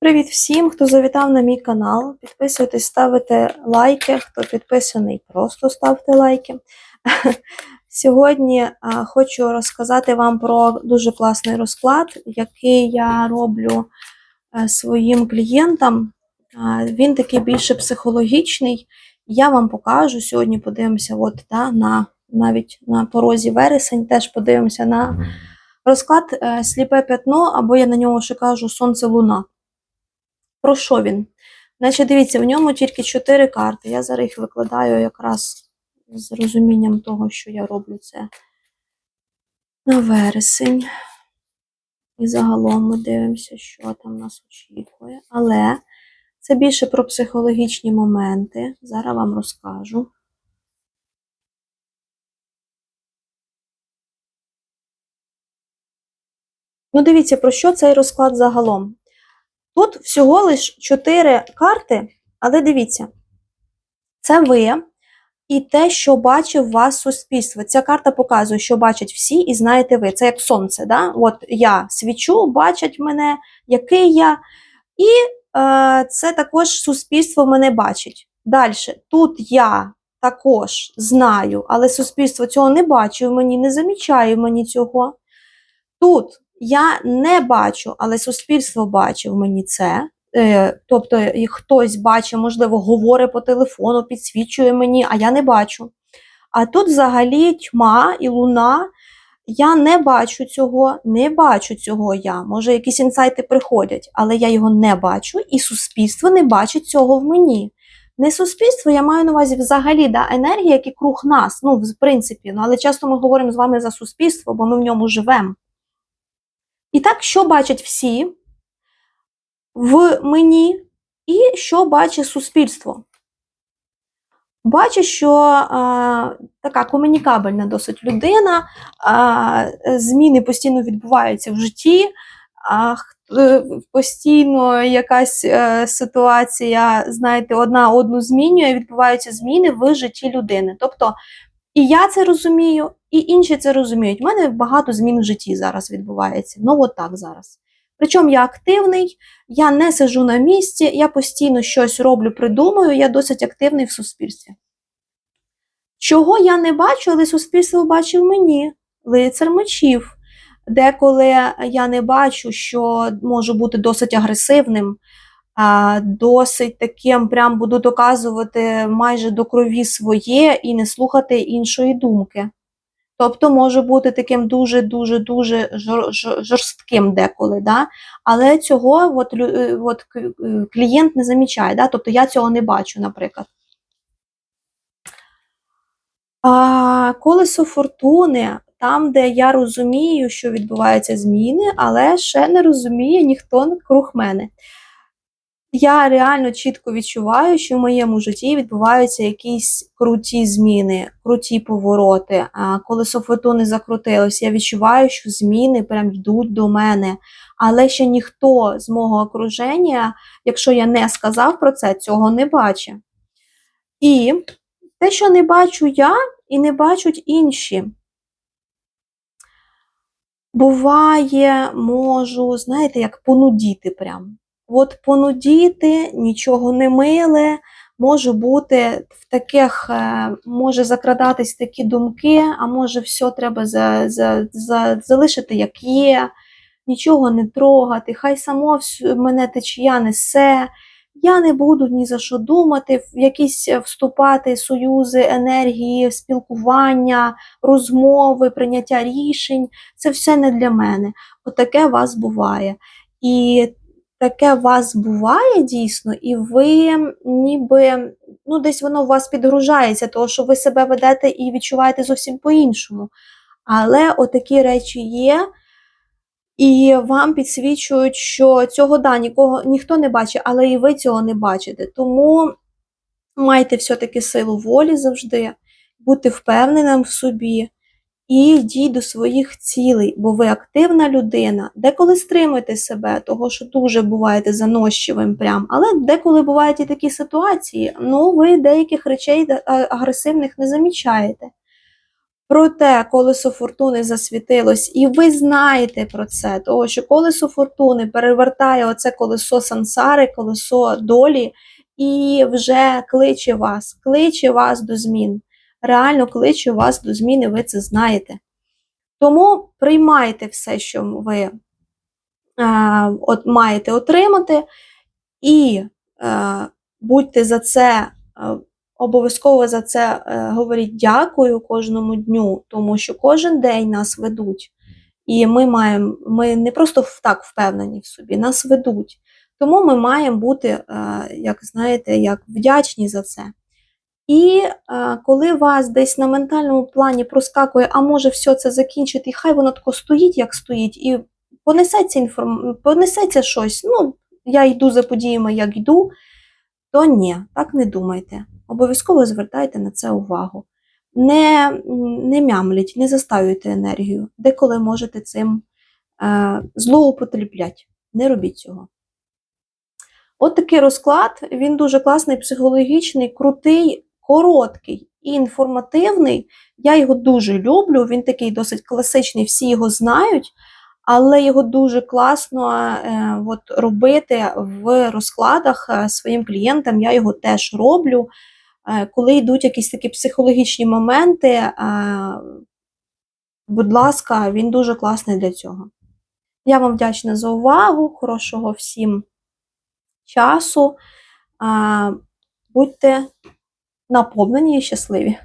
Привіт всім, хто завітав на мій канал. Підписуйтесь, ставите лайки. Хто підписаний, просто ставте лайки. Сьогодні а, хочу розказати вам про дуже класний розклад, який я роблю е, своїм клієнтам. А, він такий більше психологічний. Я вам покажу сьогодні. Подивимося, от да, на навіть на порозі вересень. Теж подивимося на розклад е, сліпе п'ятно, або я на нього ще кажу сонце луна. Про що він? Значить, дивіться, в ньому тільки 4 карти. Я зараз їх викладаю якраз з розумінням того, що я роблю це на вересень. І загалом ми дивимося, що там нас очікує. Але це більше про психологічні моменти. Зараз вам розкажу. Ну, дивіться, про що цей розклад загалом. Тут всього лиш 4 карти, але дивіться, це ви і те, що бачив вас суспільство. Ця карта показує, що бачать всі, і знаєте ви. Це як сонце. Да? От я свічу, бачать мене, який я. І е, це також суспільство мене бачить. Далі, тут я також знаю, але суспільство цього не бачить мені, не замічає мені цього. Тут я не бачу, але суспільство бачить в мені це. Е, тобто хтось бачить, можливо, говорить по телефону, підсвічує мені, а я не бачу. А тут взагалі тьма і луна. Я не бачу цього, не бачу цього я. Може, якісь інсайти приходять, але я його не бачу, і суспільство не бачить цього в мені. Не суспільство, я маю на увазі взагалі да, енергія, які круг нас, ну, в принципі, ну, але часто ми говоримо з вами за суспільство, бо ми в ньому живемо. І так, що бачать всі в мені, і що бачить суспільство? Бачу, що а, така комунікабельна досить людина, а, зміни постійно відбуваються в житті, а, постійно якась а, ситуація, знаєте, одна одну змінює, відбуваються зміни в житті людини. Тобто, і я це розумію, і інші це розуміють. У мене багато змін в житті зараз відбувається. Ну, от так зараз. Причому я активний, я не сижу на місці, я постійно щось роблю, придумую, я досить активний в суспільстві. Чого я не бачу, але суспільство бачив мені, лицар мечів. Деколи я не бачу, що можу бути досить агресивним, досить таким, прям буду доказувати майже до крові своє і не слухати іншої думки. Тобто може бути таким дуже-дуже дуже жорстким деколи. Да? Але цього от, е, от, клієнт не замічає. Да? Тобто я цього не бачу, наприклад. А, Колесо фортуни, там, де я розумію, що відбуваються зміни, але ще не розуміє ніхто круг мене. Я реально чітко відчуваю, що в моєму житті відбуваються якісь круті зміни, круті повороти. Колесо фортуни закрутилось, я відчуваю, що зміни прям йдуть до мене. Але ще ніхто з мого окруження, якщо я не сказав про це, цього не бачить. І те, що не бачу я, і не бачать інші. Буває, можу, знаєте, як понудіти прям. От понудіти, нічого не миле, може бути в таких, е, може закрадатись такі думки, а може, все треба за, за, за, залишити, як є, нічого не трогати, хай само мене течія несе. Я не буду ні за що думати, в якісь вступати союзи, енергії, спілкування, розмови, прийняття рішень. Це все не для мене. Отаке вас буває. І таке вас буває дійсно, і ви ніби ну, десь воно у вас підгружається, тому що ви себе ведете і відчуваєте зовсім по-іншому. Але отакі речі є. І вам підсвічують, що цього да, нікого ніхто не бачить, але і ви цього не бачите. Тому майте все-таки силу волі завжди, бути впевненим в собі і йдіть до своїх цілей, бо ви активна людина, деколи стримуйте себе, того що дуже буваєте занощивим прям, але деколи бувають і такі ситуації, ну ви деяких речей агресивних не замічаєте. Проте колесо фортуни засвітилось, і ви знаєте про це, того що колесо фортуни перевертає оце колесо сансари, колесо долі, і вже кличе вас, кличе вас до змін. Реально кличе вас до змін, і ви це знаєте. Тому приймайте все, що ви е, от, маєте отримати, і е, будьте за це, е, обов'язково за це е, говоріть дякую кожному дню, тому що кожен день нас ведуть. І ми маємо, ми не просто так впевнені в собі, нас ведуть. Тому ми маємо бути, е, як знаєте, як вдячні за це. І е, коли вас десь на ментальному плані проскакує, а може все це закінчити, і хай воно тако стоїть, як стоїть, і понесеться інформ... понесеться щось, ну, я йду за подіями, як йду, то ні, так не думайте. Обов'язково звертайте на це увагу. Не, не мямліть, не заставюйте енергію, деколи можете цим е, злоупотреблять. Не робіть цього. От такий розклад, він дуже класний, психологічний, крутий, короткий і інформативний. Я його дуже люблю. Він такий досить класичний, всі його знають, але його дуже класно е, от, робити в розкладах е, своїм клієнтам. Я його теж роблю. Е, коли йдуть якісь такі психологічні моменти, е, будь ласка, він дуже класний для цього. Я вам вдячна за увагу, хорошого всім часу. Будьте наповнені і щасливі.